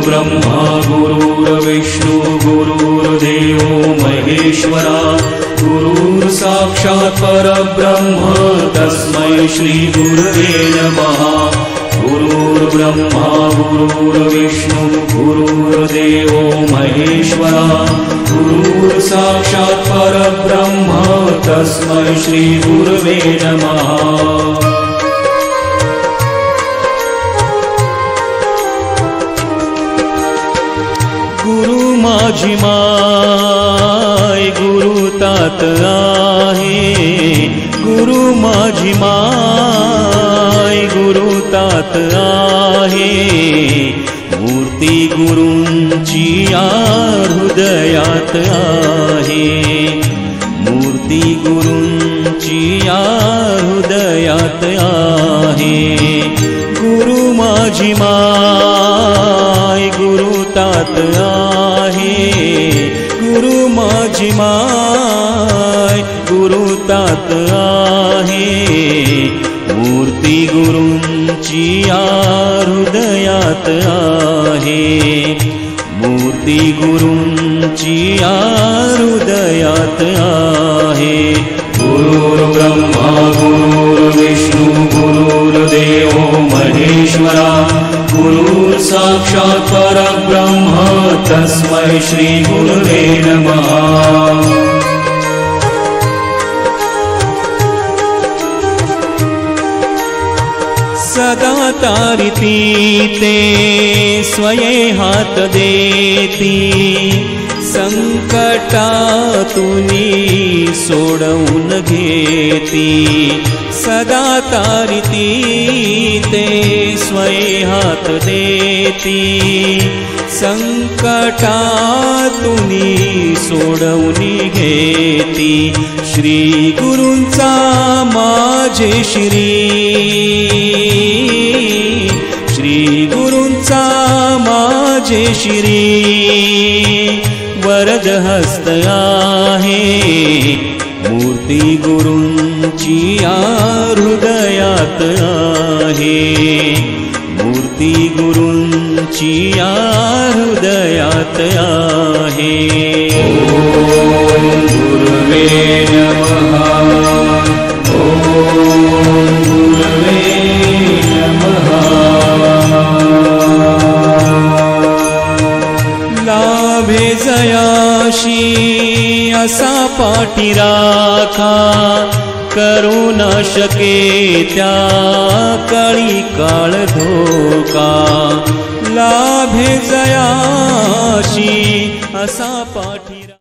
गुरुर्ब्रह्मा गुरुर्विष्णू गुरुर्देवो महेश्वरा गुरुर्साक्षात् परब्रह्म तस्मै श्रीगुरुवे नमः। गुरुर्ब्रह्मा गुरुर्विष्णू गुरुर्देवो महेश्वरा गुरुर्साक्षात् परब्रह्म तस्मै श्रीगुरुवे नमः माझी माय गुरु तात आहे. गुरु माझी माय गुरु तात आहे. मूर्ती गुरूंची या हृदयात आहे. मूर्ती गुरूंची या हृदयात आहे. गुरु माझी माय गुरु तात आहे माय गुरु तात आहे. मूर्ती गुरूंची या हृदयात आहे. मूर्ती गुरूंची या हृदयात आहे. गुरुर्ब्रह्मा गुरु तस्मै श्रीगुरुवे नमः। सदा तारिती ते स्वये हात देती। संकटातुनी सोडवून घेती। सदा तारिती ते स्वये हात देती संकटातुनी सोडवून घेती. श्री गुरूंचा माझे श्री. श्री गुरूंचा माझे श्री. वरद हस्त आहे मूर्ती गुरूंची हृदयात आहे. मूर्ती गुरु या हृदयात आहे. गुरुवे लाभे जयाशी असा पाठीराखा करू न शके त्या काळी काळ धोका. लाभे जयाशी असा पाठी